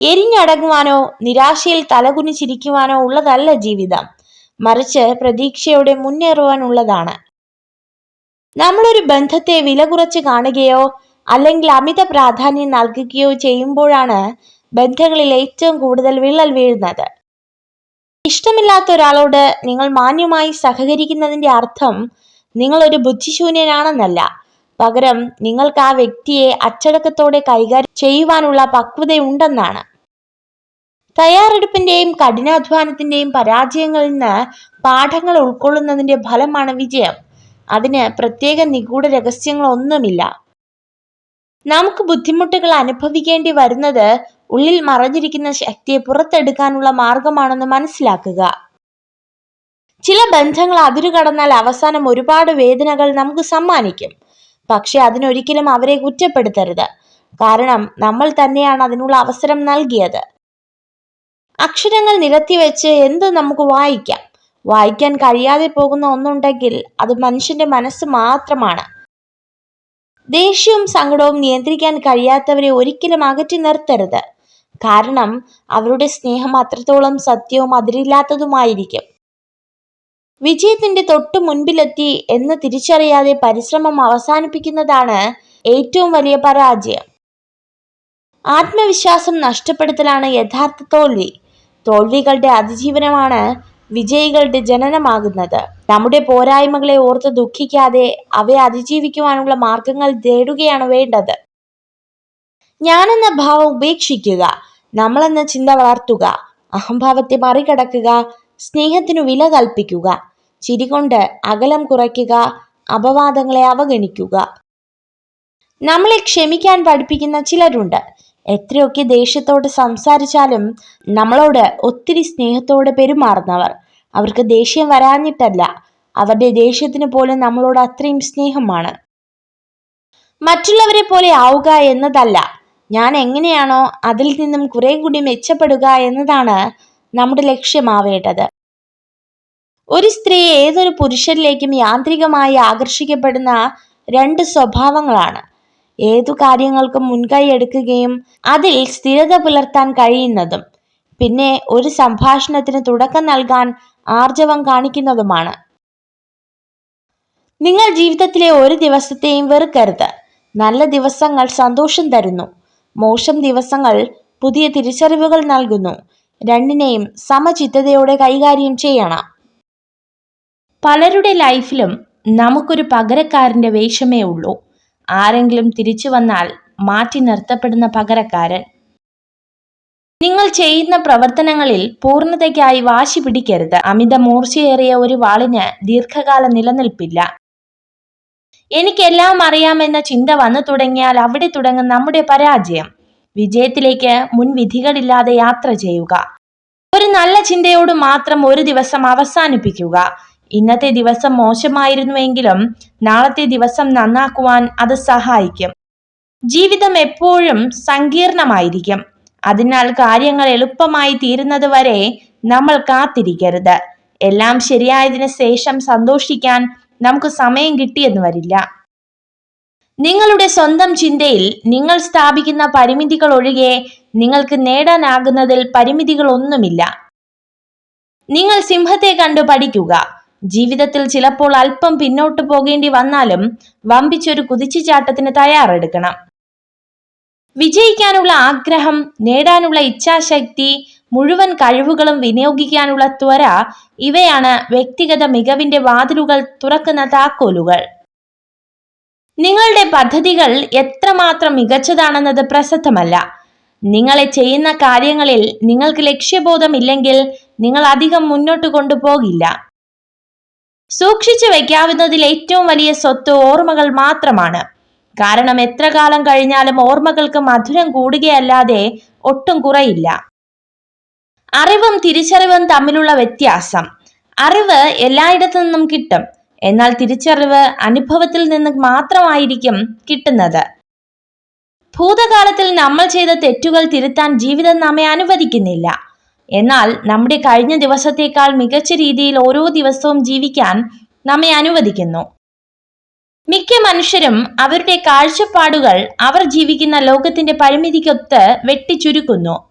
എരിഞ്ഞടങ്ങുവാനോ നിരാശയിൽ തലകുനിച്ചിരിക്കുവാനോ ഉള്ളതല്ല ജീവിതം. മറിച്ച് പ്രതീക്ഷയോടെ മുന്നേറുവാനുള്ളതാണ്. നമ്മളൊരു ബന്ധത്തെ വില കുറച്ച് കാണുകയോ അല്ലെങ്കിൽ അമിത പ്രാധാന്യം നൽകുകയോ ചെയ്യുമ്പോഴാണ് ബന്ധങ്ങളിൽ ഏറ്റവും കൂടുതൽ വിള്ളൽ വീഴുന്നത്. ഇഷ്ടമില്ലാത്ത ഒരാളോട് നിങ്ങൾ മാന്യമായി സഹകരിക്കുന്നതിന്റെ അർത്ഥം നിങ്ങൾ ഒരു ബുദ്ധിശൂന്യനാണെന്നല്ല. പകരം നിങ്ങൾക്ക് ആ വ്യക്തിയെ അച്ചടക്കത്തോടെ കൈകാര്യം ചെയ്യുവാനുള്ള പക്വതയുണ്ടെന്നാണ്. തയ്യാറെടുപ്പിന്റെയും കഠിനാധ്വാനത്തിന്റെയും പരാജയങ്ങളിൽ നിന്ന് പാഠങ്ങൾ ഉൾക്കൊള്ളുന്നതിന്റെ ഫലമാണ് വിജയം. അതിന് പ്രത്യേക നിഗൂഢ രഹസ്യങ്ങളൊന്നുമില്ല. നമുക്ക് ബുദ്ധിമുട്ടുകൾ അനുഭവിക്കേണ്ടി വരുന്നത് ഉള്ളിൽ മറഞ്ഞിരിക്കുന്ന ശക്തിയെ പുറത്തെടുക്കാനുള്ള മാർഗമാണെന്ന് മനസ്സിലാക്കുക. ചില ബന്ധങ്ങൾ അതിരുകടന്നാൽ അവസാനം ഒരുപാട് വേദനകൾ നമുക്ക് സമ്മാനിക്കും. പക്ഷെ അതിനൊരിക്കലും അവരെ കുറ്റപ്പെടുത്തരുത്. കാരണം നമ്മൾ തന്നെയാണ് അതിനുള്ള അവസരം നൽകിയത്. അക്ഷരങ്ങൾ നിരത്തിവെച്ച് എന്ത് നമുക്ക് വായിക്കാം? വായിക്കാൻ കഴിയാതെ പോകുന്ന ഒന്നുണ്ടെങ്കിൽ അത് മനുഷ്യന്റെ മനസ്സ് മാത്രമാണ്. ദേഷ്യവും സങ്കടവും നിയന്ത്രിക്കാൻ കഴിയാത്തവരെ ഒരിക്കലും അകറ്റി നിർത്തരുത്. കാരണം അവരുടെ സ്നേഹം അത്രത്തോളം സത്യവും അതിരില്ലാത്തതുമായിരിക്കും. വിജയത്തിന്റെ തൊട്ടു മുൻപിലെത്തി എന്ന് തിരിച്ചറിയാതെ പരിശ്രമം അവസാനിപ്പിക്കുന്നതാണ് ഏറ്റവും വലിയ പരാജയം. ആത്മവിശ്വാസം നഷ്ടപ്പെടുത്തലാണ് യഥാർത്ഥ തോൽവി. തോൽവികളുടെ അതിജീവനമാണ് വിജയികളുടെ ജനനമാകുന്നത്. നമ്മുടെ പോരായ്മകളെ ഓർത്ത് ദുഃഖിക്കാതെ അവയെ അതിജീവിക്കുവാനുള്ള മാർഗങ്ങൾ തേടുകയാണ് വേണ്ടത്. ഞാനെന്ന ഭാവം ഉപേക്ഷിക്കുക നമ്മളെന്ന ചിന്ത വളർത്തുക അഹംഭാവത്തെ മറികടക്കുക സ്നേഹത്തിനു വില കൽപ്പിക്കുക ചിരികൊണ്ട് അകലം കുറയ്ക്കുക അപവാദങ്ങളെ അവഗണിക്കുക. നമ്മളെ ക്ഷമിക്കാൻ പഠിപ്പിക്കുന്ന ചിലരുണ്ട്. എത്രയൊക്കെ ദേഷ്യത്തോട് സംസാരിച്ചാലും നമ്മളോട് ഒത്തിരി സ്നേഹത്തോടെ പെരുമാറുന്നവർ. അവർക്ക് ദേഷ്യം വരാഞ്ഞിട്ടല്ല. അവരുടെ ദേഷ്യത്തിന് പോലും നമ്മളോട് അത്രയും സ്നേഹമാണ്. മറ്റുള്ളവരെ പോലെ ആവുക എന്നതല്ല. ഞാൻ എങ്ങനെയാണോ അതിൽ നിന്നും കുറെ കൂടി മെച്ചപ്പെടുക എന്നതാണ് നമ്മുടെ ലക്ഷ്യമാവേണ്ടത്. ഒരു സ്ത്രീ ഏതൊരു പുരുഷനിലേക്കും യാന്ത്രികമായി ആകർഷിക്കപ്പെടുന്ന രണ്ട് സ്വഭാവങ്ങളാണ്. ഏതു കാര്യങ്ങൾക്കും മുൻകൈ എടുക്കുകയും അതിൽ സ്ഥിരത പുലർത്താൻ കഴിയുന്നതും പിന്നെ ഒരു സംഭാഷണത്തിന് തുടക്കം നൽകാൻ ആർജവം കാണിക്കുന്നതുമാണ്. നിങ്ങൾ ജീവിതത്തിലെ ഒരു ദിവസത്തെയും വെറുക്കരുത്. നല്ല ദിവസങ്ങൾ സന്തോഷം തരുന്നു. മോശം ദിവസങ്ങൾ പുതിയ തിരിച്ചറിവുകൾ നൽകുന്നു. രണ്ടിനെയും സമചിത്തതയോടെ കൈകാര്യം ചെയ്യണം. പലരുടെ ലൈഫിലും നമുക്കൊരു പകരക്കാരന്റെ വേഷമേ ഉള്ളൂ. ആരെങ്കിലും തിരിച്ചു വന്നാൽ മാറ്റി നിർത്തപ്പെടുന്ന പകരക്കാരൻ. നിങ്ങൾ ചെയ്യുന്ന പ്രവർത്തനങ്ങളിൽ പൂർണതയ്ക്കായി വാശി പിടിക്കരുത്. അമിത മൂർച്ചയേറിയ ഒരു വാളിന് ദീർഘകാല നിലനിൽപ്പില്ല. എനിക്കെല്ലാം അറിയാമെന്ന ചിന്ത വന്നു തുടങ്ങിയാൽ അവിടെ തുടങ്ങും നമ്മുടെ പരാജയം. വിജയത്തിലേക്ക് മുൻവിധികളില്ലാതെ യാത്ര ചെയ്യുക. ഒരു നല്ല ചിന്തയോട് മാത്രം ഒരു ദിവസം അവസാനിപ്പിക്കുക. ഇന്നത്തെ ദിവസം മോശമായിരുന്നുവെങ്കിലും നാളത്തെ ദിവസം നന്നാക്കുവാൻ അത് സഹായിക്കും. ജീവിതം എപ്പോഴും സങ്കീർണമായിരിക്കും. അതിനാൽ കാര്യങ്ങൾ എളുപ്പമായി തീരുന്നത് വരെ നമ്മൾ കാത്തിരിക്കരുത്. എല്ലാം ശരിയായതിനു ശേഷം സന്തോഷിക്കാൻ നമുക്ക് സമയം കിട്ടിയെന്ന് വരില്ല. നിങ്ങളുടെ സ്വന്തം ചിന്തയിൽ നിങ്ങൾ സ്ഥാപിക്കുന്ന പരിമിതികൾ ഒഴികെ നിങ്ങൾക്ക് നേടാനാകുന്നതിൽ പരിമിതികളൊന്നുമില്ല. നിങ്ങൾ സിംഹത്തെ കണ്ടു പഠിക്കുക. ജീവിതത്തിൽ ചിലപ്പോൾ അല്പം പിന്നോട്ട് പോകേണ്ടി വന്നാലും വമ്പിച്ചൊരു കുതിച്ചുചാട്ടത്തിന് തയ്യാറെടുക്കണം. വിജയിക്കാനുള്ള ആഗ്രഹം നേടാനുള്ള ഇച്ഛാശക്തി മുഴുവൻ കഴിവുകളും വിനിയോഗിക്കാനുള്ള ത്വര ഇവയാണ് വ്യക്തിഗത മികവിന്റെ വാതിലുകൾ തുറക്കുന്ന താക്കോലുകൾ. നിങ്ങളുടെ പദ്ധതികൾ എത്രമാത്രം മികച്ചതാണെന്നത് പ്രസക്തമല്ല. നിങ്ങളെ ചെയ്യുന്ന കാര്യങ്ങളിൽ നിങ്ങൾക്ക് ലക്ഷ്യബോധമില്ലെങ്കിൽ നിങ്ങൾ അധികം മുന്നോട്ട് കൊണ്ടുപോകില്ല. സൂക്ഷിച്ചു വയ്ക്കാവുന്നതിൽ ഏറ്റവും വലിയ സ്വത്ത് ഓർമ്മകൾ മാത്രമാണ്. കാരണം എത്ര കാലം കഴിഞ്ഞാലും ഓർമ്മകൾക്ക് മധുരം കൂടുകയല്ലാതെ ഒട്ടും കുറയില്ല. അറിവും തിരിച്ചറിവും തമ്മിലുള്ള വ്യത്യാസം. അറിവ് എല്ലായിടത്തു നിന്നും കിട്ടും. എന്നാൽ തിരിച്ചറിവ് അനുഭവത്തിൽ നിന്ന് മാത്രമായിരിക്കും കിട്ടുന്നത്. ഭൂതകാലത്തിൽ നമ്മൾ ചെയ്ത തെറ്റുകൾ തിരുത്താൻ ജീവിതം നമ്മെ അനുവദിക്കുന്നില്ല. എന്നാൽ നമ്മുടെ കഴിഞ്ഞ ദിവസത്തേക്കാൾ മികച്ച രീതിയിൽ ഓരോ ദിവസവും ജീവിക്കാൻ നമ്മെ അനുവദിക്കുന്നു. മിക്ക മനുഷ്യരും അവരുടെ കാഴ്ചപ്പാടുകൾ അവർ ജീവിക്കുന്ന ലോകത്തിന്റെ പരിമിതിക്കൊത്ത് വെട്ടിച്ചുരുക്കുന്നു.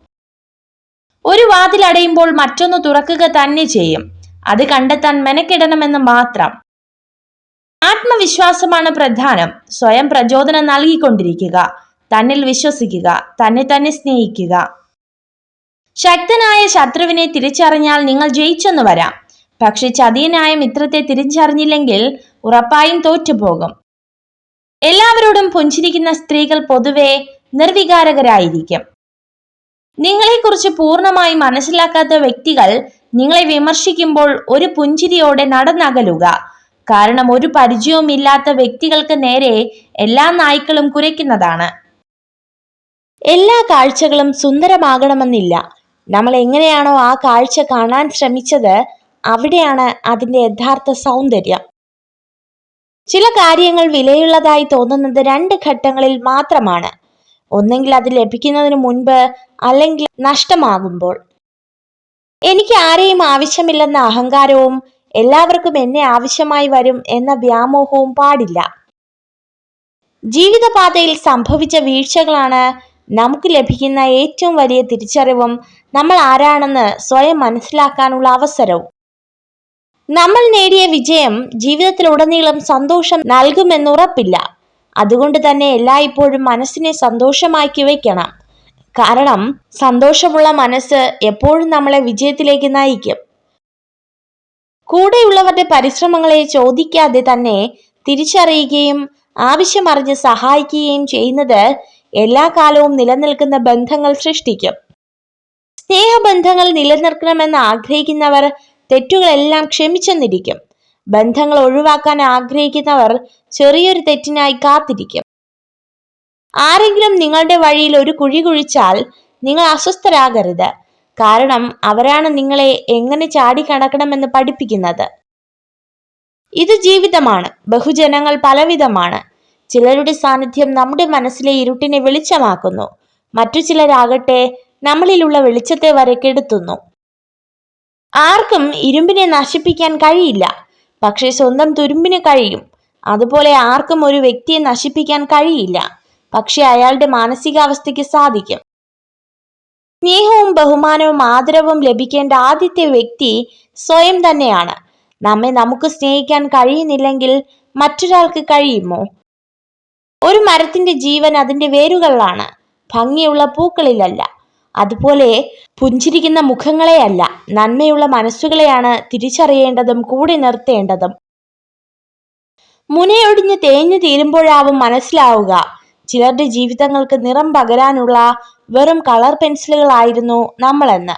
ഒരു വാതിൽ അടയുമ്പോൾ മറ്റൊന്ന് തുറക്കുക തന്നെ ചെയ്യും. അത് കണ്ടെത്താൻ മെനക്കെടണമെന്ന് മാത്രം. ആത്മവിശ്വാസമാണ് പ്രധാനം. സ്വയം പ്രചോദനം നൽകിക്കൊണ്ടിരിക്കുക. തന്നിൽ വിശ്വസിക്കുക. തന്നെ തന്നെ സ്നേഹിക്കുക. ശക്തനായ ശത്രുവിനെ തിരിച്ചറിഞ്ഞാൽ നിങ്ങൾ ജയിച്ചെന്ന് വരാം. പക്ഷെ ചതിയനായ മിത്രത്തെ തിരിച്ചറിഞ്ഞില്ലെങ്കിൽ ഉറപ്പായും തോറ്റുപോകും. എല്ലാവരോടും പുഞ്ചിരിക്കുന്ന സ്ത്രീകൾ പൊതുവെ നിർവികാരകരായിരിക്കും. നിങ്ങളെക്കുറിച്ച് പൂർണമായി മനസ്സിലാക്കാത്ത വ്യക്തികൾ നിങ്ങളെ വിമർശിക്കുമ്പോൾ ഒരു പുഞ്ചിരിയോടെ നടന്നകലുക. കാരണം ഒരു പരിചയവുമില്ലാത്ത വ്യക്തികൾക്ക് നേരെ എല്ലാ നായ്ക്കളും കുരയ്ക്കുന്നതാണ്. എല്ലാ കാഴ്ചകളും സുന്ദരമാകണമെന്നില്ല. നമ്മൾ എങ്ങനെയാണോ ആ കാഴ്ച കാണാൻ ശ്രമിച്ചത് അവിടെയാണ് അതിന്റെ യഥാർത്ഥ സൗന്ദര്യം. ചില കാര്യങ്ങൾ വിലയുള്ളതായി തോന്നുന്നത് രണ്ട് ഘട്ടങ്ങളിൽ മാത്രമാണ്. ഒന്നെങ്കിൽ അത് ലഭിക്കുന്നതിന് മുൻപ് അല്ലെങ്കിൽ നഷ്ടമാകുമ്പോൾ. എനിക്ക് ആരെയും ആവശ്യമില്ലെന്ന അഹങ്കാരവും എല്ലാവർക്കും എന്നെ ആവശ്യമായി വരും എന്ന വ്യാമോഹവും പാടില്ല. ജീവിതപാതയിൽ സംഭവിച്ച വീഴ്ചകളാണ് നമുക്ക് ലഭിക്കുന്ന ഏറ്റവും വലിയ തിരിച്ചറിവും നമ്മൾ ആരാണെന്ന് സ്വയം മനസ്സിലാക്കാനുള്ള അവസരവും. നമ്മൾ നേടിയ വിജയം ജീവിതത്തിലുടനീളം സന്തോഷം നൽകുമെന്നുറപ്പില്ല അതുകൊണ്ട് തന്നെ എല്ലായ്പ്പോഴും മനസ്സിനെ സന്തോഷമാക്കി വയ്ക്കണം. കാരണം സന്തോഷമുള്ള മനസ്സ് എപ്പോഴും നമ്മളെ വിജയത്തിലേക്ക് നയിക്കും. കൂടെയുള്ളവരുടെ പരിശ്രമങ്ങളെ ചോദിക്കാതെ തന്നെ തിരിച്ചറിയുകയും ആവശ്യമറിഞ്ഞ് സഹായിക്കുകയും ചെയ്യുന്നത് എല്ലാ കാലവും നിലനിൽക്കുന്ന ബന്ധങ്ങൾ സൃഷ്ടിക്കും. സ്നേഹബന്ധങ്ങൾ നിലനിർത്തണമെന്ന് ആഗ്രഹിക്കുന്നവർ തെറ്റുകളെല്ലാം ക്ഷമിച്ചെന്നിരിക്കും. ബന്ധങ്ങൾ ഒഴിവാക്കാൻ ആഗ്രഹിക്കുന്നവർ ചെറിയൊരു തെറ്റിനായി കാത്തിരിക്കും. ആരെങ്കിലും നിങ്ങളുടെ വഴിയിൽ ഒരു കുഴി കുഴിച്ചാൽ നിങ്ങൾ അസ്വസ്ഥരാകരുത്. കാരണം അവരാണ് നിങ്ങളെ എങ്ങനെ ചാടി കടക്കണമെന്ന് പഠിപ്പിക്കുന്നത്. ഇത് ജീവിതമാണ്. ബഹുജനങ്ങൾ പലവിധമാണ്. ചിലരുടെ സാന്നിധ്യം നമ്മുടെ മനസ്സിലെ ഇരുട്ടിനെ വെളിച്ചമാക്കുന്നു. മറ്റു ചിലരാകട്ടെ നമ്മളിലുള്ള വെളിച്ചത്തെ വരെ കെടുത്തുന്നു. ആർക്കും ഇരുമ്പിനെ നശിപ്പിക്കാൻ കഴിയില്ല. പക്ഷേ സ്വന്തം തുരുമ്പിന് കഴിയും. അതുപോലെ ആർക്കും ഒരു വ്യക്തിയെ നശിപ്പിക്കാൻ കഴിയില്ല. പക്ഷെ അയാളുടെ മാനസികാവസ്ഥയ്ക്ക് സാധിക്കും. സ്നേഹവും ബഹുമാനവും ആദരവും ലഭിക്കേണ്ട ആദ്യത്തെ വ്യക്തി സ്വയം തന്നെയാണ്. നമ്മെ നമുക്ക് സ്നേഹിക്കാൻ കഴിയുന്നില്ലെങ്കിൽ മറ്റൊരാൾക്ക് കഴിയുമോ? ഒരു മരത്തിന്റെ ജീവൻ അതിന്റെ വേരുകളിലാണ്. ഭംഗിയുള്ള പൂക്കളിലല്ല. അതുപോലെ പുഞ്ചിരിക്കുന്ന മുഖങ്ങളെയല്ല. നന്മയുള്ള മനസ്സുകളെയാണ് തിരിച്ചറിയേണ്ടതും കൂടി നിർത്തേണ്ടതും. മുനയൊടിഞ്ഞ് തേഞ്ഞു തീരുമ്പോഴാവും മനസ്സിലാവുക. ചിലരുടെ ജീവിതങ്ങൾക്ക് നിറം പകരാനുള്ള വെറും കളർ പെൻസിലുകളായിരുന്നു നമ്മളെന്ന്.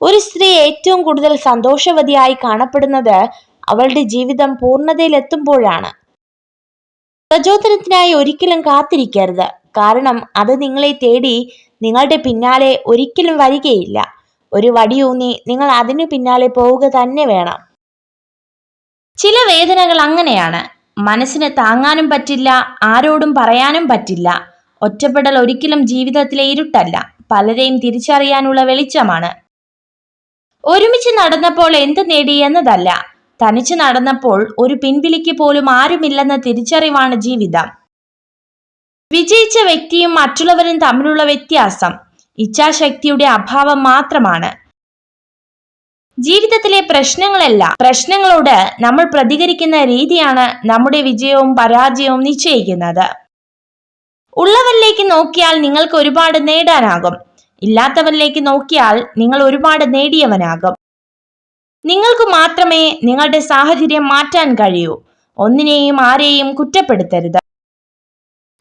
ഒരു സ്ത്രീ ഏറ്റവും കൂടുതൽ സന്തോഷവതിയായി കാണപ്പെടുന്നത് അവളുടെ ജീവിതം പൂർണതയിലെത്തുമ്പോഴാണ്. പ്രചോദനത്തിനായി ഒരിക്കലും കാത്തിരിക്കരുത്. കാരണം അത് നിങ്ങളെ തേടി നിങ്ങളുടെ പിന്നാലെ ഒരിക്കലും വരികയില്ല. ഒരു വടിയൂന്നി നിങ്ങൾ അതിനു പിന്നാലെ പോവുക തന്നെ വേണം. ചില വേദനകൾ അങ്ങനെയാണ്. മനസ്സിന് താങ്ങാനും പറ്റില്ല ആരോടും പറയാനും പറ്റില്ല. ഒറ്റപ്പെടൽ ഒരിക്കലും ജീവിതത്തിലെ ഇരുട്ടല്ല. പലരെയും തിരിച്ചറിയാനുള്ള വെളിച്ചമാണ്. ഒരുമിച്ച് നടന്നപ്പോൾ എന്ത് നേടി എന്നതല്ല. തനിച്ച് നടന്നപ്പോൾ ഒരു പിൻവിളിക്ക് പോലും ആരുമില്ലെന്ന തിരിച്ചറിവാണ് ജീവിതം. വിജയിച്ച വ്യക്തിയും മറ്റുള്ളവരും തമ്മിലുള്ള വ്യത്യാസം ഇച്ഛാശക്തിയുടെ അഭാവം മാത്രമാണ്. ജീവിതത്തിലെ പ്രശ്നങ്ങളല്ല പ്രശ്നങ്ങളോട് നമ്മൾ പ്രതികരിക്കുന്ന രീതിയാണ് നമ്മുടെ വിജയവും പരാജയവും നിശ്ചയിക്കുന്നത്. ഉള്ളവരിലേക്ക് നോക്കിയാൽ നിങ്ങൾക്ക് ഒരുപാട് നേടാനാകും. ഇല്ലാത്തവരിലേക്ക് നോക്കിയാൽ നിങ്ങൾ ഒരുപാട് നേടിയവനാകും. നിങ്ങൾക്ക് മാത്രമേ നിങ്ങളുടെ സാഹചര്യം മാറ്റാൻ കഴിയൂ. ഒന്നിനെയും ആരെയും കുറ്റപ്പെടുത്തരുത്.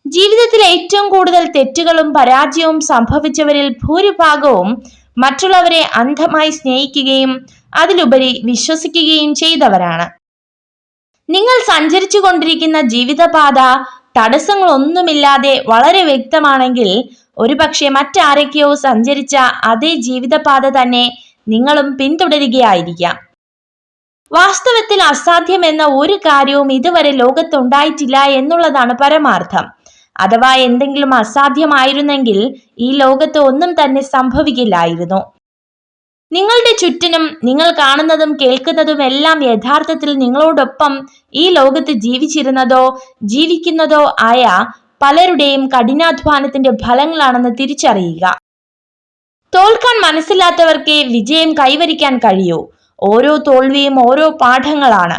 ജീവിതത്തിൽ ഏറ്റവും കൂടുതൽ തെറ്റുകളും പരാജയവും സംഭവിച്ചവരിൽ ഭൂരിഭാഗവും മറ്റുള്ളവരെ അന്ധമായി സ്നേഹിക്കുകയും അതിലുപരി വിശ്വസിക്കുകയും ചെയ്തവരാണ്. നിങ്ങൾ സഞ്ചരിച്ചു കൊണ്ടിരിക്കുന്ന ജീവിതപാത തടസ്സങ്ങളൊന്നുമില്ലാതെ വളരെ വ്യക്തമാണെങ്കിൽ ഒരുപക്ഷെ മറ്റാരൊക്കെയോ സഞ്ചരിച്ച അതേ ജീവിതപാത തന്നെ നിങ്ങളും പിന്തുടരുകയായിരിക്കാം. വാസ്തവത്തിൽ അസാധ്യമെന്ന ഒരു കാര്യവും ഇതുവരെ ലോകത്തുണ്ടായിട്ടില്ല എന്നുള്ളതാണ് പരമാർത്ഥം. അഥവാ എന്തെങ്കിലും അസാധ്യമായിരുന്നെങ്കിൽ ഈ ലോകത്ത് ഒന്നും തന്നെ സംഭവിക്കില്ലായിരുന്നു. നിങ്ങളുടെ ചുറ്റിനും നിങ്ങൾ കാണുന്നതും കേൾക്കുന്നതും എല്ലാം യഥാർത്ഥത്തിൽ നിങ്ങളോടൊപ്പം ഈ ലോകത്ത് ജീവിച്ചിരുന്നതോ ജീവിക്കുന്നതോ ആയ പലരുടെയും കഠിനാധ്വാനത്തിന്റെ ഫലങ്ങളാണെന്ന് തിരിച്ചറിയുക. തോൽക്കാൻ മനസ്സില്ലാത്തവർക്ക് വിജയം കൈവരിക്കാൻ കഴിയൂ. ഓരോ തോൽവിയും ഓരോ പാഠങ്ങളാണ്.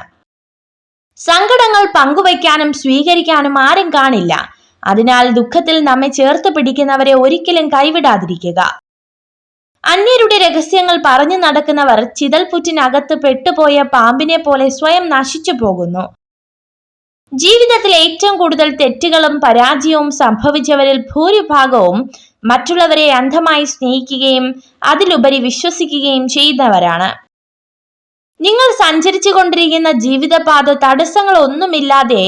സങ്കടങ്ങൾ പങ്കുവയ്ക്കാനും സ്വീകരിക്കാനും ആരും കാണില്ല. അതിനാൽ ദുഃഖത്തിൽ നമ്മെ ചേർത്ത് പിടിക്കുന്നവരെ ഒരിക്കലും കൈവിടാതിരിക്കുക. അന്യരുടെ രഹസ്യങ്ങൾ പറഞ്ഞു നടക്കുന്നവർ ചിതൽപുറ്റിനകത്ത് പെട്ടുപോയ പാമ്പിനെ പോലെ സ്വയം നശിച്ചു പോകുന്നു. ജീവിതത്തിൽ ഏറ്റവും കൂടുതൽ തെറ്റുകളും പരാജയവും സംഭവിച്ചവരിൽ ഭൂരിഭാഗവും മറ്റുള്ളവരെ അന്ധമായി സ്നേഹിക്കുകയും അതിലുപരി വിശ്വസിക്കുകയും ചെയ്യുന്നവരാണ്. നിങ്ങൾ സഞ്ചരിച്ചു കൊണ്ടിരിക്കുന്ന ജീവിതപാത തടസ്സങ്ങളൊന്നുമില്ലാതെ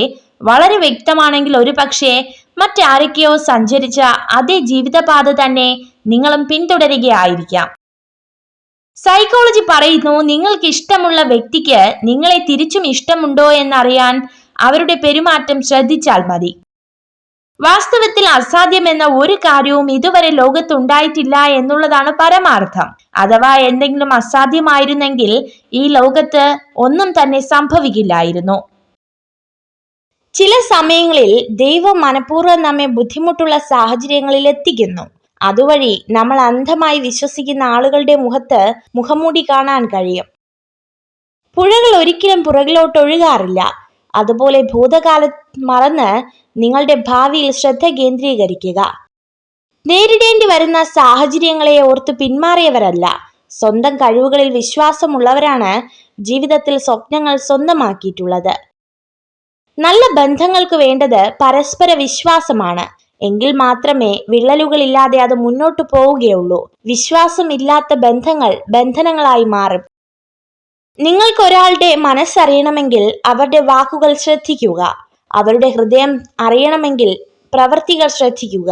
വളരെ വ്യക്തമാണെങ്കിൽ ഒരു പക്ഷേ മറ്റാരൊക്കെയോ സഞ്ചരിച്ച അതേ ജീവിതപാത തന്നെ നിങ്ങളും പിന്തുടരുകയായിരിക്കാം. സൈക്കോളജി പറയുന്നു നിങ്ങൾക്ക് ഇഷ്ടമുള്ള വ്യക്തിക്ക് നിങ്ങളെ തിരിച്ചും ഇഷ്ടമുണ്ടോ എന്നറിയാൻ അവരുടെ പെരുമാറ്റം ശ്രദ്ധിച്ചാൽ മതി. വാസ്തവത്തിൽ അസാധ്യമെന്ന ഒരു കാര്യവും ഇതുവരെ ലോകത്തുണ്ടായിട്ടില്ല എന്നുള്ളതാണ് പരമാർത്ഥം. അഥവാ എന്തെങ്കിലും അസാധ്യമായിരുന്നെങ്കിൽ ഈ ലോകത്ത് ഒന്നും തന്നെ സംഭവിക്കില്ലായിരുന്നു. ചില സമയങ്ങളിൽ ദൈവം മനഃപൂർവം നമ്മെ ബുദ്ധിമുട്ടുള്ള സാഹചര്യങ്ങളിൽ എത്തിക്കുന്നു. അതുവഴി നമ്മൾ അന്ധമായി വിശ്വസിക്കുന്ന ആളുകളുടെ മുഖത്ത് മുഖംമൂടി കാണാൻ കഴിയും. പുഴകൾ ഒരിക്കലും പുറകിലോട്ട് ഒഴുകാറില്ല. അതുപോലെ ഭൂതകാലം മറന്ന് നിങ്ങളുടെ ഭാവിയിൽ ശ്രദ്ധ കേന്ദ്രീകരിക്കുക. നേരിടേണ്ടി വരുന്ന സാഹചര്യങ്ങളെ ഓർത്ത് പിന്മാറിയവരല്ല. സ്വന്തം കഴിവുകളിൽ വിശ്വാസമുള്ളവരാണ് ജീവിതത്തിൽ സ്വപ്നങ്ങൾ സ്വന്തമാക്കിയിട്ടുള്ളത്. നല്ല ബന്ധങ്ങൾക്ക് വേണ്ടത് പരസ്പര വിശ്വാസമാണ്. എങ്കിൽ മാത്രമേ വിള്ളലുകളില്ലാതെ അത് മുന്നോട്ടു പോവുകയുള്ളൂ. വിശ്വാസമില്ലാത്ത ബന്ധങ്ങൾ ബന്ധനങ്ങളായി മാറും. നിങ്ങൾക്കൊരാളുടെ മനസ്സറിയണമെങ്കിൽ അവരുടെ വാക്കുകൾ ശ്രദ്ധിക്കുക. അവരുടെ ഹൃദയം അറിയണമെങ്കിൽ പ്രവർത്തികൾ ശ്രദ്ധിക്കുക.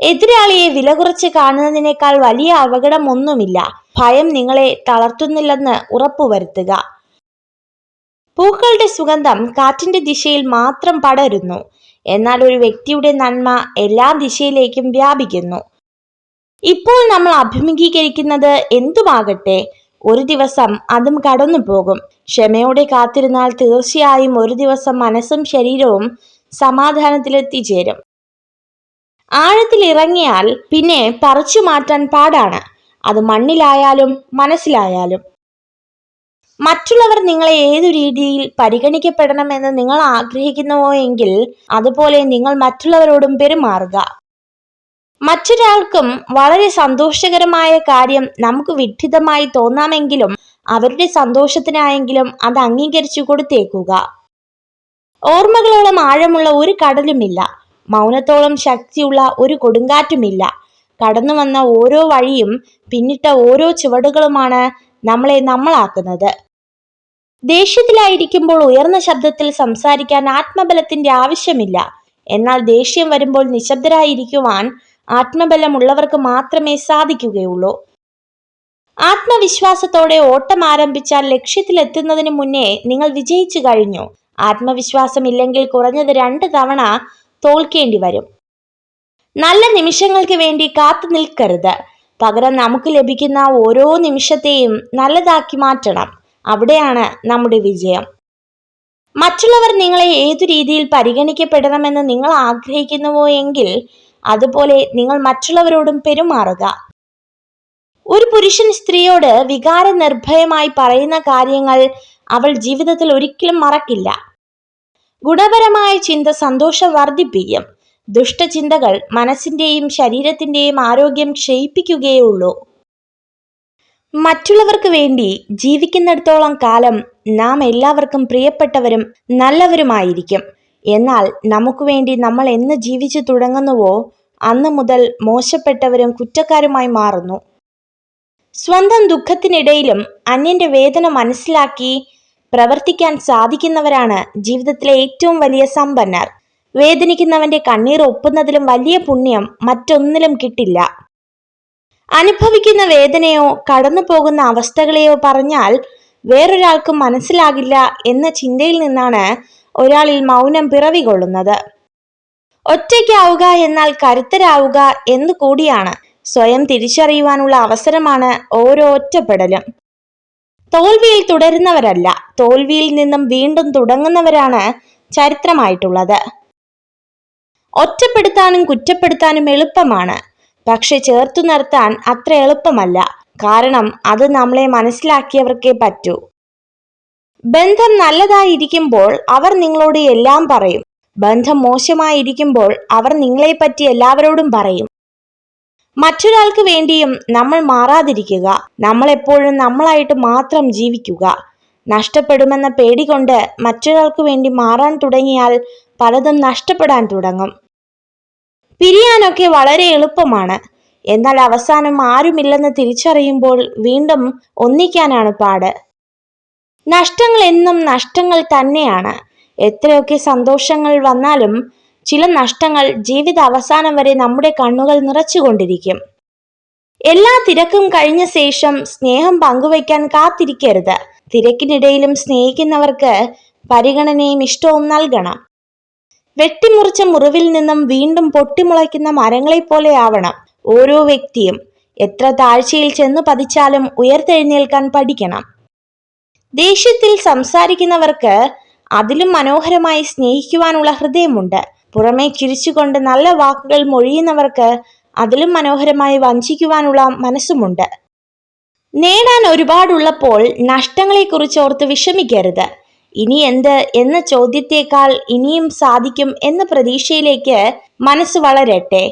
എതിരാളിയെ വില കുറച്ച് കാണുന്നതിനേക്കാൾ വലിയ അപകടമൊന്നുമില്ല. ഭയം നിങ്ങളെ തളർത്തുന്നില്ലെന്ന് ഉറപ്പുവരുത്തുക. പൂക്കളുടെ സുഗന്ധം കാറ്റിന്റെ ദിശയിൽ മാത്രം പടരുന്നു. എന്നാൽ ഒരു വ്യക്തിയുടെ നന്മ എല്ലാ ദിശയിലേക്കും വ്യാപിക്കുന്നു. ഇപ്പോൾ നമ്മൾ അഭിമുഖീകരിക്കുന്നത് എന്തുമാകട്ടെ? ഒരു ദിവസം അതും കടന്നു പോകും. ക്ഷമയോടെ കാത്തിരുന്നാൽ തീർച്ചയായും ഒരു ദിവസം മനസ്സും ശരീരവും സമാധാനത്തിലെത്തിച്ചേരും ആഴത്തിൽ ഇറങ്ങിയാൽ പിന്നെ പറിച്ചു മാറ്റാൻ പാടാണ്. അത് മണ്ണിലായാലും മനസ്സിലായാലും. മറ്റുള്ളവർ നിങ്ങളെ ഏതു രീതിയിൽ പരിഗണിക്കപ്പെടണമെന്ന് നിങ്ങൾ ആഗ്രഹിക്കുന്നുവോ എങ്കിൽ അതുപോലെ നിങ്ങൾ മറ്റുള്ളവരോടും പെരുമാറുക. മറ്റൊരാൾക്കും വളരെ സന്തോഷകരമായ കാര്യം നമുക്ക് വിഡ്ഢിതമായി തോന്നാമെങ്കിലും അവരുടെ സന്തോഷത്തിനായെങ്കിലും അത് അംഗീകരിച്ചു കൊടുത്തേക്കുക. ഓർമ്മകളോളം ആഴമുള്ള ഒരു കടലുമില്ല. മൗനത്തോളം ശക്തിയുള്ള ഒരു കൊടുങ്കാറ്റുമില്ല. കടന്നു വന്ന ഓരോ വഴിയും പിന്നിട്ട ഓരോ ചുവടുകളുമാണ് നമ്മളെ നമ്മളാക്കുന്നത്. ദേഷ്യത്തിലായിരിക്കുമ്പോൾ ഉയർന്ന ശബ്ദത്തിൽ സംസാരിക്കാൻ ആത്മബലത്തിന്റെ ആവശ്യമില്ല. എന്നാൽ ദേഷ്യം വരുമ്പോൾ നിശബ്ദരായിരിക്കുവാൻ ആത്മബലമുള്ളവർക്ക് മാത്രമേ സാധിക്കുകയുള്ളൂ. ആത്മവിശ്വാസത്തോടെ ഓട്ടം ആരംഭിച്ചാൽ ലക്ഷ്യത്തിലെത്തുന്നതിന് മുന്നേ നിങ്ങൾ വിജയിച്ചു കഴിഞ്ഞു. ആത്മവിശ്വാസമില്ലെങ്കിൽ കുറഞ്ഞത് രണ്ട് തവണ തോൽക്കേണ്ടി വരും. നല്ല നിമിഷങ്ങൾക്ക് വേണ്ടി കാത്തു നിൽക്കരുത്. പകരം നമുക്ക് ലഭിക്കുന്ന ഓരോ നിമിഷത്തെയും നല്ലതാക്കി മാറ്റണം. അവിടെയാണ് നമ്മുടെ വിജയം. മറ്റുള്ളവർ നിങ്ങളെ ഏതു രീതിയിൽ പരിഗണിക്കപ്പെടണമെന്ന് നിങ്ങൾ ആഗ്രഹിക്കുന്നുവോ എങ്കിൽ അതുപോലെ നിങ്ങൾ മറ്റുള്ളവരോടും പെരുമാറുക. ഒരു പുരുഷൻ സ്ത്രീയോട് വികാര നിർഭയമായി പറയുന്ന കാര്യങ്ങൾ അവൾ ജീവിതത്തിൽ ഒരിക്കലും മറക്കില്ല. ഗുണപരമായ ചിന്ത സന്തോഷം വർദ്ധിപ്പിക്കും. ദുഷ്ടചിന്തകൾ മനസ്സിന്റെയും ശരീരത്തിന്റെയും ആരോഗ്യം ക്ഷയിപ്പിക്കുകയുള്ളൂ മറ്റുള്ളവർക്ക് വേണ്ടി ജീവിക്കുന്നിടത്തോളം കാലം നാം എല്ലാവർക്കും പ്രിയപ്പെട്ടവരും നല്ലവരുമായിരിക്കും. എന്നാൽ നമുക്ക് വേണ്ടി നമ്മൾ എന്ന് ജീവിച്ചു തുടങ്ങുന്നുവോ അന്ന് മുതൽ മോശപ്പെട്ടവരും കുറ്റക്കാരുമായി മാറുന്നു. സ്വന്തം ദുഃഖത്തിനിടയിലും അന്യന്റെ വേദന മനസ്സിലാക്കി പ്രവർത്തിക്കാൻ സാധിക്കുന്നവരാണ് ജീവിതത്തിലെ ഏറ്റവും വലിയ സമ്പന്നർ. വേദനിക്കുന്നവന്റെ കണ്ണീർ ഒപ്പുന്നതിലും വലിയ പുണ്യം മറ്റൊന്നിലും കിട്ടില്ല. അനുഭവിക്കുന്ന വേദനയോ കടന്നു പോകുന്ന അവസ്ഥകളെയോ പറഞ്ഞാൽ വേറൊരാൾക്ക് മനസ്സിലാകില്ല എന്ന ചിന്തയിൽ നിന്നാണ് ഒരാളിൽ മൗനം പിറവികൊള്ളുന്നത്. ഒറ്റയ്ക്കാവുക എന്നാൽ കരുത്തരാവുക എന്ന് കൂടിയാണ് സ്വയം തിരിച്ചറിയുവാനുള്ള അവസരമാണ് ഓരോ ഒറ്റപ്പെടലും. തോൽവിയിൽ തുടരുന്നവരല്ല തോൽവിയിൽ നിന്നും വീണ്ടും തുടങ്ങുന്നവരാണ് ചരിത്രമായിട്ടുള്ളത്. ഒറ്റപ്പെടുത്താനും കുറ്റപ്പെടുത്താനും എളുപ്പമാണ് പക്ഷെ ചേർത്തു നിർത്താൻ അത്ര എളുപ്പമല്ല. കാരണം അത് നമ്മളെ മനസ്സിലാക്കിയവർക്കേ പറ്റൂ. ബന്ധം നല്ലതായിരിക്കുമ്പോൾ അവർ നിങ്ങളോട് എല്ലാം പറയും. ബന്ധം മോശമായിരിക്കുമ്പോൾ അവർ നിങ്ങളെപ്പറ്റി എല്ലാവരോടും പറയും. മറ്റൊരാൾക്ക് വേണ്ടിയും നമ്മൾ മാറാതിരിക്കുക. നമ്മൾ എപ്പോഴും നമ്മളായിട്ട് മാത്രം ജീവിക്കുക. നഷ്ടപ്പെടുമെന്ന പേടി കൊണ്ട് മറ്റൊരാൾക്ക് വേണ്ടി മാറാൻ തുടങ്ങിയാൽ പലതും നഷ്ടപ്പെടാൻ തുടങ്ങും. പിരിയാനൊക്കെ വളരെ എളുപ്പമാണ്. എന്നാൽ അവസാനം ആരുമില്ലെന്ന് തിരിച്ചറിയുമ്പോൾ വീണ്ടും ഒന്നിക്കാനാണ് പാട്. നഷ്ടങ്ങൾ എന്നും നഷ്ടങ്ങൾ തന്നെയാണ്. എത്രയൊക്കെ സന്തോഷങ്ങൾ വന്നാലും ചില നഷ്ടങ്ങൾ ജീവിത അവസാനം വരെ നമ്മുടെ കണ്ണുകൾ നിറച്ചുകൊണ്ടിരിക്കും. എല്ലാ തിരക്കും കഴിഞ്ഞ ശേഷം സ്നേഹം പങ്കുവയ്ക്കാൻ കാത്തിരിക്കരുത്. തിരക്കിനിടയിലും സ്നേഹിക്കുന്നവർക്ക് പരിഗണനയും ഇഷ്ടവും നൽകണം. വെട്ടിമുറിച്ച മുറിവിൽ നിന്നും വീണ്ടും പൊട്ടിമുളയ്ക്കുന്ന മരങ്ങളെ പോലെ ആവണം. ഓരോ വ്യക്തിയും എത്ര താഴ്ചയിൽ ചെന്നു പതിച്ചാലും ഉയർത്തെഴുന്നേൽക്കാൻ പഠിക്കണം. ദേഷ്യത്തിൽ സംസാരിക്കുന്നവർക്ക് അതിലും മനോഹരമായി സ്നേഹിക്കുവാനുള്ള ഹൃദയമുണ്ട്. പുറമേ ചിരിച്ചുകൊണ്ട് നല്ല വാക്കുകൾ മൊഴിയുന്നവർക്ക് അതിലും മനോഹരമായി വഞ്ചിക്കുവാനുള്ള മനസ്സുമുണ്ട്. നേടാൻ ഒരുപാടുള്ളപ്പോൾ നഷ്ടങ്ങളെക്കുറിച്ച് ഓർത്ത് വിഷമിക്കരുത്. ഇനി എന്ത് എന്ന ചോദ്യത്തേക്കാൾ ഇനിയും സാധിക്കും എന്ന പ്രതീക്ഷയിലേക്ക് മനസ്സ് വളരട്ടെ.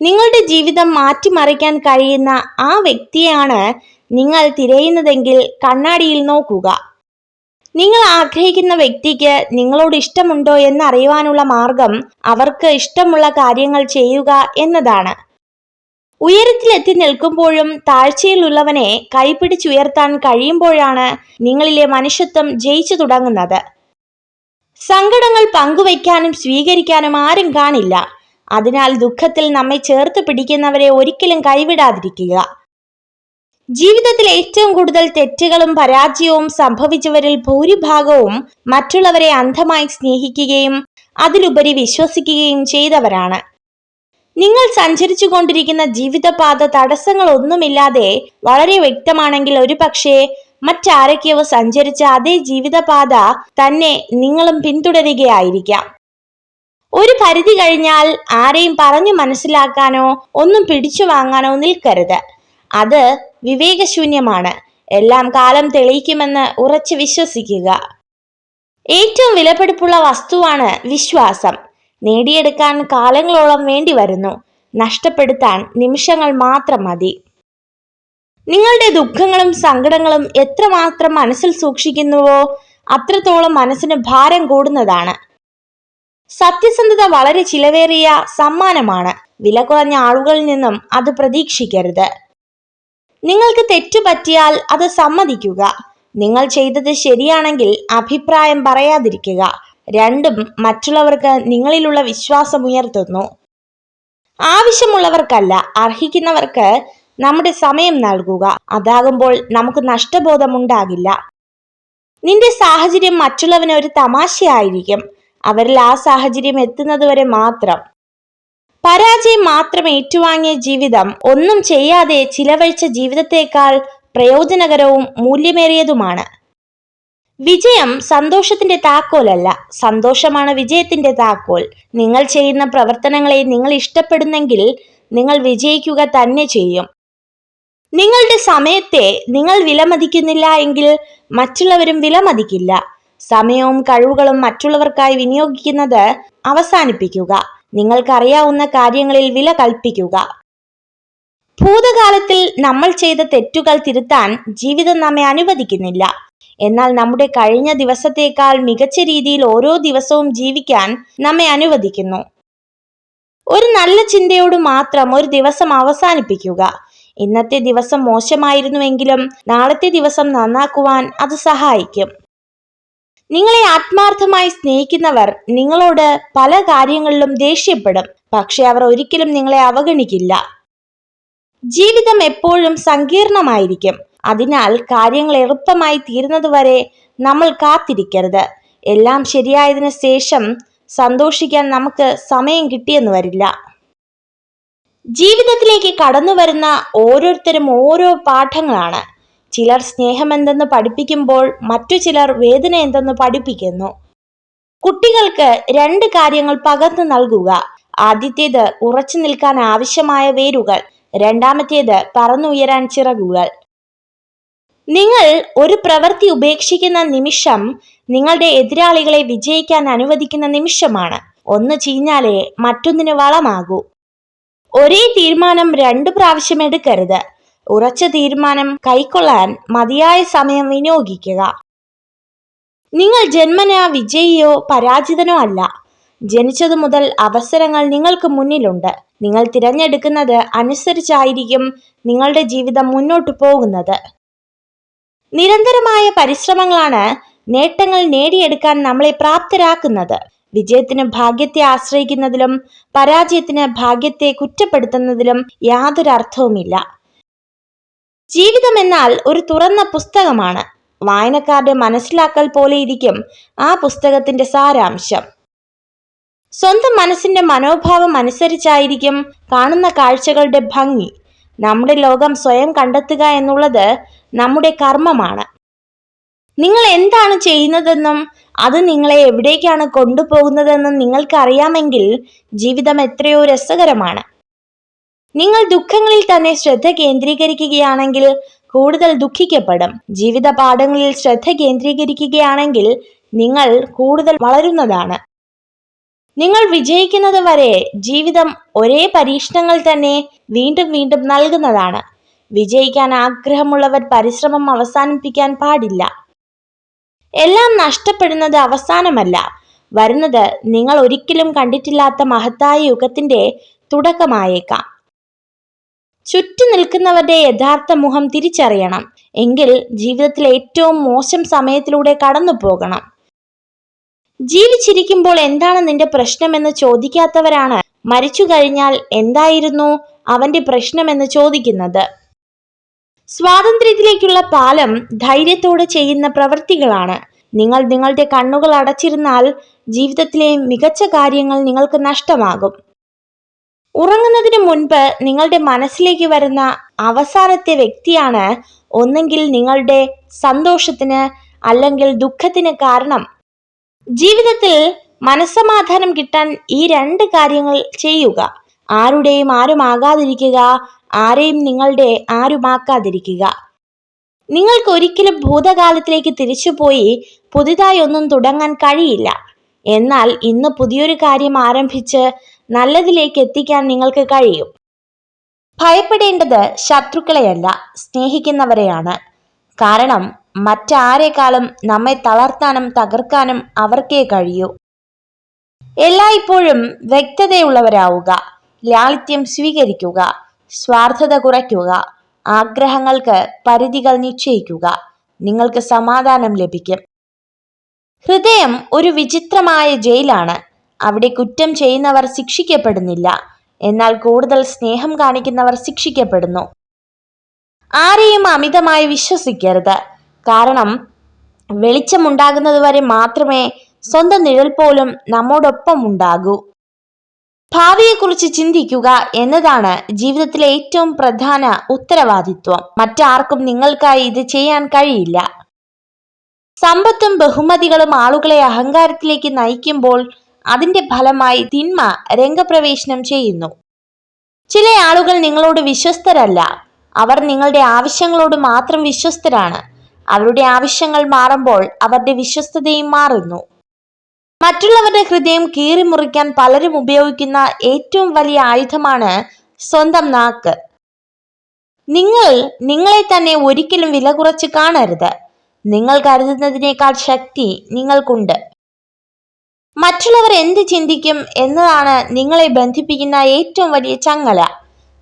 നിങ്ങളുടെ ജീവിതം മാറ്റിമറിക്കാൻ കഴിയുന്ന ആ വ്യക്തിയാണ് നിങ്ങൾ തിരയുന്നതെങ്കിൽ കണ്ണാടിയിൽ നോക്കുക. നിങ്ങൾ ആഗ്രഹിക്കുന്ന വ്യക്തിക്ക് നിങ്ങളോട് ഇഷ്ടമുണ്ടോ എന്ന് അറിയുവാനുള്ള മാർഗം അവർക്ക് ഇഷ്ടമുള്ള കാര്യങ്ങൾ ചെയ്യുക എന്നതാണ്. ഉയരത്തിലെത്തി നിൽക്കുമ്പോഴും താഴ്ചയിലുള്ളവനെ കൈപിടിച്ചുയർത്താൻ കഴിയുമ്പോഴാണ് നിങ്ങളിലെ മനുഷ്യത്വം ജയിച്ചു തുടങ്ങുന്നത്. സങ്കടങ്ങൾ പങ്കുവയ്ക്കാനും സ്വീകരിക്കാനും ആരും കാണില്ല. അതിനാൽ ദുഃഖത്തിൽ നമ്മെ ചേർത്ത് പിടിക്കുന്നവരെ ഒരിക്കലും കൈവിടാതിരിക്കുക. ജീവിതത്തിൽ ഏറ്റവും കൂടുതൽ തെറ്റുകളും പരാജയവും സംഭവിച്ചവരിൽ ഭൂരിഭാഗവും മറ്റുള്ളവരെ അന്ധമായി സ്നേഹിക്കുകയും അതിലുപരി വിശ്വസിക്കുകയും ചെയ്തവരാണ്. നിങ്ങൾ സഞ്ചരിച്ചു കൊണ്ടിരിക്കുന്ന ജീവിതപാത തടസ്സങ്ങളൊന്നുമില്ലാതെ വളരെ വ്യക്തമാണെങ്കിൽ ഒരു പക്ഷേ മറ്റാരൊക്കെയോ സഞ്ചരിച്ച അതേ ജീവിതപാത തന്നെ നിങ്ങളും പിന്തുടരുകയായിരിക്കാം. ഒരു പരിധി കഴിഞ്ഞാൽ ആരെയും പറഞ്ഞു മനസ്സിലാക്കാനോ ഒന്നും പിടിച്ചു വാങ്ങാനോ നിൽക്കരുത്. അത് വിവേകശൂന്യമാണ്. എല്ലാം കാലം തെളിയിക്കുമെന്ന് ഉറച്ചു വിശ്വസിക്കുക. ഏറ്റവും വിലപിടിപ്പുള്ള വസ്തുവാണ് വിശ്വാസം. നേടിയെടുക്കാൻ കാലങ്ങളോളം വേണ്ടി വരുന്നു. നഷ്ടപ്പെടുത്താൻ നിമിഷങ്ങൾ മാത്രം മതി. നിങ്ങളുടെ ദുഃഖങ്ങളും സങ്കടങ്ങളും എത്രമാത്രം മനസ്സിൽ സൂക്ഷിക്കുന്നുവോ അത്രത്തോളം മനസ്സിന് ഭാരം കൂടുന്നതാണ്. സത്യസന്ധത വളരെ ചിലവേറിയ സമ്മാനമാണ്. വില കുറഞ്ഞ ആളുകളിൽ നിന്നും അത് പ്രതീക്ഷിക്കരുത്. നിങ്ങൾക്ക് തെറ്റു പറ്റിയാൽ അത് സമ്മതിക്കുക. നിങ്ങൾ ചെയ്തത് ശരിയാണെങ്കിൽ അഭിപ്രായം പറയാതിരിക്കുക. രണ്ടും മറ്റുള്ളവർക്ക് നിങ്ങളിലുള്ള വിശ്വാസം ഉയർത്തുന്നു ആവശ്യമുള്ളവർക്കല്ല അർഹിക്കുന്നവർക്ക് നമ്മുടെ സമയം നൽകുക. അതാകുമ്പോൾ നമുക്ക് നഷ്ടബോധമുണ്ടാകില്ല. നിന്റെ സാഹചര്യം മറ്റുള്ളവന് ഒരു തമാശയായിരിക്കും. അവരിൽ ആ സാഹചര്യം എത്തുന്നതുവരെ മാത്രം. പരാജയം മാത്രം ഏറ്റുവാങ്ങിയ ജീവിതം ഒന്നും ചെയ്യാതെ ചിലവഴിച്ച ജീവിതത്തേക്കാൾ പ്രയോജനകരവും മൂല്യമേറിയതുമാണ്. വിജയം സന്തോഷത്തിന്റെ താക്കോലല്ല. സന്തോഷമാണ് വിജയത്തിന്റെ താക്കോൽ. നിങ്ങൾ ചെയ്യുന്ന പ്രവർത്തനങ്ങളെ നിങ്ങൾ ഇഷ്ടപ്പെടുന്നെങ്കിൽ നിങ്ങൾ വിജയിക്കുക തന്നെ ചെയ്യും. നിങ്ങളുടെ സമയത്തെ നിങ്ങൾ വിലമതിക്കുന്നില്ല എങ്കിൽ മറ്റുള്ളവരും വിലമതിക്കില്ല. സമയവും കഴിവുകളും മറ്റുള്ളവർക്കായി വിനിയോഗിക്കുന്നത് അവസാനിപ്പിക്കുക. നിങ്ങൾക്കറിയാവുന്ന കാര്യങ്ങളിൽ വില കൽപ്പിക്കുക. ഭൂതകാലത്തിൽ നമ്മൾ ചെയ്ത തെറ്റുകൾ തിരുത്താൻ ജീവിതം നമ്മെ അനുവദിക്കുന്നില്ല. എന്നാൽ നമ്മുടെ കഴിഞ്ഞ ദിവസത്തേക്കാൾ മികച്ച രീതിയിൽ ഓരോ ദിവസവും ജീവിക്കാൻ നമ്മെ അനുവദിക്കുന്നു. ഒരു നല്ല ചിന്തയോട് മാത്രം ഒരു ദിവസം അവസാനിപ്പിക്കുക. ഇന്നത്തെ ദിവസം മോശമായിരുന്നുവെങ്കിലും നാളത്തെ ദിവസം നന്നാക്കുവാൻ അത് സഹായിക്കും. നിങ്ങളെ ആത്മാർത്ഥമായി സ്നേഹിക്കുന്നവർ നിങ്ങളോട് പല കാര്യങ്ങളിലും ദേഷ്യപ്പെടും. പക്ഷെ അവർ ഒരിക്കലും നിങ്ങളെ അവഗണിക്കില്ല. ജീവിതം എപ്പോഴും സങ്കീർണമായിരിക്കും. അതിനാൽ കാര്യങ്ങൾ എളുപ്പമായി തീരുന്നതുവരെ നമ്മൾ കാത്തിരിക്കരുത്. എല്ലാം ശരിയായതിനു ശേഷം സന്തോഷിക്കാൻ നമുക്ക് സമയം കിട്ടിയെന്ന് വരില്ല. ജീവിതത്തിലേക്ക് കടന്നു വരുന്ന ഓരോരുത്തരും ഓരോ പാഠങ്ങളാണ്. ചിലർ സ്നേഹമെന്തെന്ന് പഠിപ്പിക്കുമ്പോൾ മറ്റു ചിലർ വേദന എന്തെന്ന് പഠിപ്പിക്കുന്നു. കുട്ടികൾക്ക് രണ്ട് കാര്യങ്ങൾ പകർന്നു നൽകുക. ആദ്യത്തേത് ഉറച്ചു നിൽക്കാൻ ആവശ്യമായ വേരുകൾ. രണ്ടാമത്തേത് പറന്നുയരാൻ ചിറകുകൾ. നിങ്ങൾ ഒരു പ്രവൃത്തി ഉപേക്ഷിക്കുന്ന നിമിഷം നിങ്ങളുടെ എതിരാളികളെ വിജയിക്കാൻ അനുവദിക്കുന്ന നിമിഷമാണ്. ഒന്ന് ചീഞ്ഞാലേ മറ്റൊന്നിന് വളമാകൂ. ഒരേ തീരുമാനം രണ്ടു പ്രാവശ്യം എടുക്കരുത്. ഉറച്ച തീരുമാനം കൈക്കൊള്ളാൻ മതിയായ സമയം വിനിയോഗിക്കുക. നിങ്ങൾ ജന്മന വിജയിയോ പരാജിതനോ അല്ല. ജനിച്ചതു മുതൽ അവസരങ്ങൾ നിങ്ങൾക്ക് മുന്നിലുണ്ട്. നിങ്ങൾ തിരഞ്ഞെടുക്കുന്നത് അനുസരിച്ചായിരിക്കും നിങ്ങളുടെ ജീവിതം മുന്നോട്ടു പോകുന്നത്. നിരന്തരമായ പരിശ്രമങ്ങളാണ് നേട്ടങ്ങൾ നേടിയെടുക്കാൻ നമ്മളെ പ്രാപ്തരാക്കുന്നത്. വിജയത്തിന് ഭാഗ്യത്തെ ആശ്രയിക്കുന്നതിലും പരാജയത്തിന് ഭാഗ്യത്തെ കുറ്റപ്പെടുത്തുന്നതിലും യാതൊരു അർത്ഥവുമില്ല ജീവിതം എന്നാൽ ഒരു തുറന്ന പുസ്തകമാണ്. വായനക്കാരുടെ മനസ്സിലാക്കൽ പോലെ ഇരിക്കും ആ പുസ്തകത്തിന്റെ സാരാംശം. സ്വന്തം മനസ്സിന്റെ മനോഭാവം അനുസരിച്ചായിരിക്കും കാണുന്ന കാഴ്ചകളുടെ ഭംഗി. നമ്മുടെ ലോകം സ്വയം കണ്ടെത്തുക എന്നുള്ളത് നമ്മുടെ കർമ്മമാണ്. നിങ്ങൾ എന്താണ് ചെയ്യുന്നതെന്നും അത് നിങ്ങളെ എവിടേക്കാണ് കൊണ്ടുപോകുന്നതെന്നും നിങ്ങൾക്കറിയാമെങ്കിൽ ജീവിതം എത്രയോ രസകരമാണ്. നിങ്ങൾ ദുഃഖങ്ങളിൽ തന്നെ ശ്രദ്ധ കേന്ദ്രീകരിക്കുകയാണെങ്കിൽ കൂടുതൽ ദുഃഖിക്കപ്പെടും. ജീവിത പാഠങ്ങളിൽ ശ്രദ്ധ കേന്ദ്രീകരിക്കുകയാണെങ്കിൽ നിങ്ങൾ കൂടുതൽ വളരുന്നതാണ്. നിങ്ങൾ വിജയിക്കുന്നത് വരെ ജീവിതം ഒരേ പരീക്ഷണങ്ങൾ തന്നെ വീണ്ടും വീണ്ടും നൽകുന്നതാണ്. വിജയിക്കാൻ ആഗ്രഹമുള്ളവർ പരിശ്രമം അവസാനിപ്പിക്കാൻ പാടില്ല. എല്ലാം നഷ്ടപ്പെടുന്നത് അവസാനമല്ല. വരുന്നത് നിങ്ങൾ ഒരിക്കലും കണ്ടിട്ടില്ലാത്ത മഹത്തായ യുഗത്തിന്റെ തുടക്കമായേക്കാം. ചുറ്റു നിൽക്കുന്നവരുടെ യഥാർത്ഥ മുഖം തിരിച്ചറിയണം. എങ്കിൽ ജീവിതത്തിലെ ഏറ്റവും മോശം സമയത്തിലൂടെ കടന്നു പോകണം. ജീവിച്ചിരിക്കുമ്പോൾ എന്താണ് നിന്റെ പ്രശ്നമെന്ന് ചോദിക്കാത്തവരാണ്. മരിച്ചു കഴിഞ്ഞാൽ എന്തായിരുന്നു അവന്റെ പ്രശ്നമെന്ന് ചോദിക്കുന്നത്. സ്വാതന്ത്ര്യത്തിലേക്കുള്ള പാലം ധൈര്യത്തോടെ ചെയ്യുന്ന പ്രവൃത്തികളാണ്. നിങ്ങൾ നിങ്ങളുടെ കണ്ണുകൾ അടച്ചിരുന്നാൽ ജീവിതത്തിലെ മികച്ച കാര്യങ്ങൾ നിങ്ങൾക്ക് നഷ്ടമാകും. ഉറങ്ങുന്നതിന് മുൻപ് നിങ്ങളുടെ മനസ്സിലേക്ക് വരുന്ന അവസാനത്തെ വ്യക്തിയാണ് ഒന്നെങ്കിൽ നിങ്ങളുടെ സന്തോഷത്തിന് അല്ലെങ്കിൽ ദുഃഖത്തിന് കാരണം. ജീവിതത്തിൽ മനസ്സമാധാനം കിട്ടാൻ ഈ രണ്ട് കാര്യങ്ങൾ ചെയ്യുക. ആരുടെയും ആരുമാകാതിരിക്കുക ആരെയും നിങ്ങളുടെ ആരുമാക്കാതിരിക്കുക. നിങ്ങൾക്ക് ഒരിക്കലും ഭൂതകാലത്തിലേക്ക് തിരിച്ചുപോയി പുതുതായി ഒന്നും തുടങ്ങാൻ കഴിയില്ല. എന്നാൽ ഇന്ന് പുതിയൊരു കാര്യം ആരംഭിച്ച് നല്ലതിലേക്ക് എത്തിക്കാൻ നിങ്ങൾക്ക് കഴിയും. ഭയപ്പെടേണ്ടത് ശത്രുക്കളെയല്ല സ്നേഹിക്കുന്നവരെയാണ്. കാരണം മറ്റാരേക്കാളും നമ്മെ തളർത്താനും തകർക്കാനും അവർക്കേ കഴിയൂ. എല്ലായ്പ്പോഴും വ്യക്തതയുള്ളവരാവുക ലാളിത്യം സ്വീകരിക്കുക സ്വാർത്ഥത കുറയ്ക്കുക ആഗ്രഹങ്ങൾക്ക് പരിധികൾ നിശ്ചയിക്കുക നിങ്ങൾക്ക് സമാധാനം ലഭിക്കും. ഹൃദയം ഒരു വിചിത്രമായ ജയിലാണ്. അവിടെ കുറ്റം ചെയ്യുന്നവർ ശിക്ഷിക്കപ്പെടുന്നില്ല. എന്നാൽ കൂടുതൽ സ്നേഹം കാണിക്കുന്നവർ ശിക്ഷിക്കപ്പെടുന്നു. ആരെയും അമിതമായി വിശ്വസിക്കരുത്. കാരണം വെളിച്ചമുണ്ടാകുന്നതുവരെ മാത്രമേ സ്വന്തം നിഴൽ പോലും നമ്മോടൊപ്പം ഉണ്ടാകൂ. ഭാവിയെക്കുറിച്ച് ചിന്തിക്കുക എന്നതാണ് ജീവിതത്തിലെ ഏറ്റവും പ്രധാന ഉത്തരവാദിത്വം. മറ്റാർക്കും നിങ്ങൾക്കായി ഇത് ചെയ്യാൻ കഴിയില്ല. സമ്പത്തും ബഹുമതികളും ആളുകളെ അഹങ്കാരത്തിലേക്ക് നയിക്കുമ്പോൾ അതിന്റെ ഫലമായി തിന്മ രംഗപ്രവേശനം ചെയ്യുന്നു. ചില ആളുകൾ നിങ്ങളോട് വിശ്വസ്തരല്ല. അവർ നിങ്ങളുടെ ആവശ്യങ്ങളോട് മാത്രം വിശ്വസ്തരാണ്. അവരുടെ ആവശ്യങ്ങൾ മാറുമ്പോൾ അവരുടെ വിശ്വസ്തതയും മാറുന്നു. മറ്റുള്ളവരുടെ ഹൃദയം കീറിമുറിക്കാൻ പലരും ഉപയോഗിക്കുന്ന ഏറ്റവും വലിയ ആയുധമാണ് സ്വന്തം നാക്ക്. നിങ്ങൾ നിങ്ങളെ തന്നെ ഒരിക്കലും വില കുറച്ച് കാണരുത്. നിങ്ങൾ കരുതുന്നതിനേക്കാൾ ശക്തി നിങ്ങൾക്കുണ്ട്. മറ്റുള്ളവർ എന്ത് ചിന്തിക്കും എന്നതാണ് നിങ്ങളെ ബന്ധിപ്പിക്കുന്ന ഏറ്റവും വലിയ ചങ്ങല.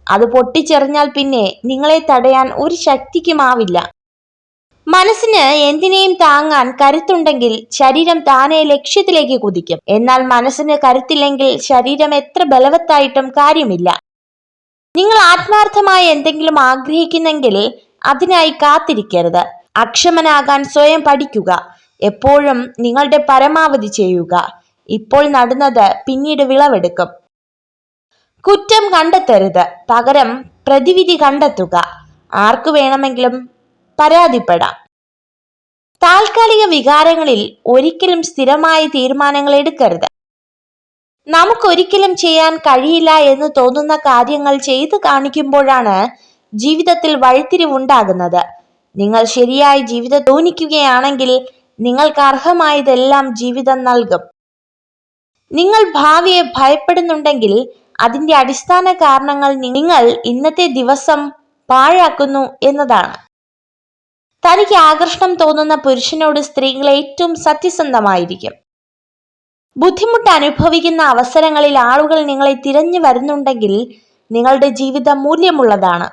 അത് പൊട്ടിച്ചെറിഞ്ഞാൽ പിന്നെ നിങ്ങളെ തടയാൻ ഒരു ശക്തിക്കുമാവില്ല. മനസ്സിന് എന്തിനേയും താങ്ങാൻ കരുത്തുണ്ടെങ്കിൽ ശരീരം താനെ ലക്ഷ്യത്തിലേക്ക് കുതിക്കും. എന്നാൽ മനസ്സിന് കരുത്തില്ലെങ്കിൽ ശരീരം എത്ര ബലവത്തായിട്ടും കാര്യമില്ല. നിങ്ങൾ ആത്മാർത്ഥമായി എന്തെങ്കിലും ആഗ്രഹിക്കുന്നെങ്കിൽ അതിനായി കാത്തിരിക്കരുത്. അക്ഷമനാകാൻ സ്വയം പഠിക്കുക. എപ്പോഴും നിങ്ങളുടെ പരമാവധി ചെയ്യുക. ഇപ്പോൾ നടുന്നത് പിന്നീട് വിളവെടുക്കും. കുറ്റം കണ്ടെത്തരുത്. പകരം പ്രതിവിധി കണ്ടെത്തുക. ആർക്കു വേണമെങ്കിലും പരാതിപ്പെടാം. താൽക്കാലിക വികാരങ്ങളിൽ ഒരിക്കലും സ്ഥിരമായ തീരുമാനങ്ങൾ എടുക്കരുത്. നമുക്കൊരിക്കലും ചെയ്യാൻ കഴിയില്ല എന്ന് തോന്നുന്ന കാര്യങ്ങൾ ചെയ്തു കാണിക്കുമ്പോഴാണ് ജീവിതത്തിൽ വഴിത്തിരിവുണ്ടാകുന്നത്. നിങ്ങൾ ശരിയായി ജീവിതം തോന്നിക്കുകയാണെങ്കിൽ നിങ്ങൾക്ക് അർഹമായതെല്ലാം ജീവിതം നൽകും. നിങ്ങൾ ഭാവിയെ ഭയപ്പെടുന്നുണ്ടെങ്കിൽ അതിന്റെ അടിസ്ഥാന കാരണങ്ങൾ നിങ്ങൾ ഇന്നത്തെ ദിവസം പാഴാക്കുന്നു എന്നതാണ്. തനിക്ക് ആകർഷണം തോന്നുന്ന പുരുഷനോട് സ്ത്രീകൾ ഏറ്റവും സത്യസന്ധമായിരിക്കും. ബുദ്ധിമുട്ട് അനുഭവിക്കുന്ന അവസരങ്ങളിൽ ആളുകൾ നിങ്ങളെ തിരഞ്ഞു വരുന്നുണ്ടെങ്കിൽ നിങ്ങളുടെ ജീവിതം മൂല്യമുള്ളതാണ്.